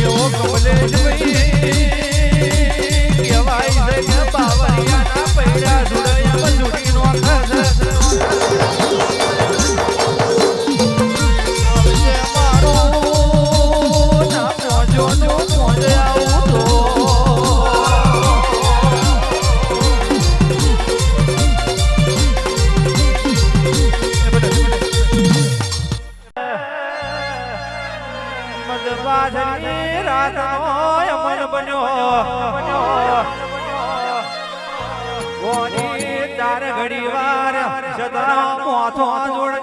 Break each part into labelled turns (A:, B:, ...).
A: એવો કમલેશભાઈ કહેવાય છે કે પૈડા મદવાજની રાતનો અમર બન્યો. તાર ઘડી વાર સદા મોથો જોડજે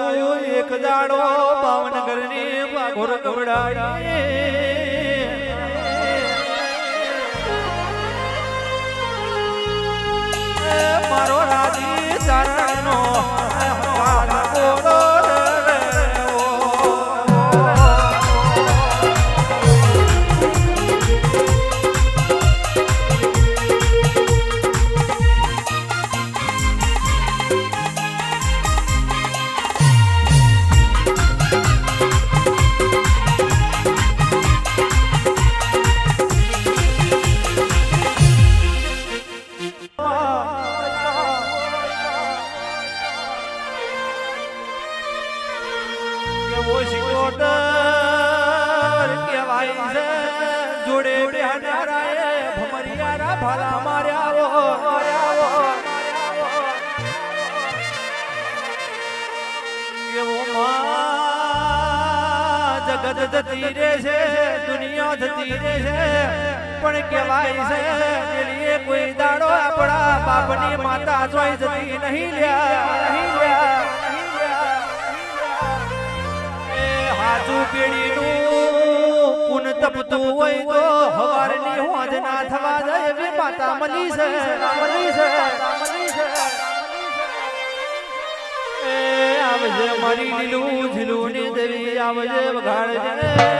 A: કવડાયું એક દાડો ભાવનગરની ભાગોર કવડાઈ મારો રાજી ચારણનો કાન જગત જતી રે છે, દુનિયા જતી રે છે. પણ કહેવાય છે દિલીએ કોઈ દાડો આપણા બાપની માતા જોઈ જતી નહીં લ્યા નહીં લ્યા એ હાજુ પેઢીનું પુન તપતું હોય તો હવારની હોજ ના થવા જાય માતા મલી છે મલી છે મલી છે. આવજે મારી લીલું ઝીલું ની દેવી આવજે વગાડજે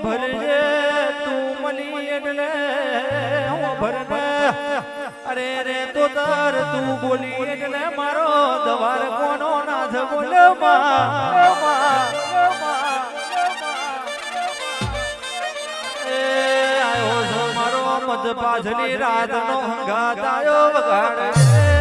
A: ભરજે તું મળી એટલે ભરને અરે રે, તો તાર, તું બોલી એટલે મારો દવાર કોનો નાથ બોલે મારો મધ પાછલી રાતનો હંગાત આયો વગાડે.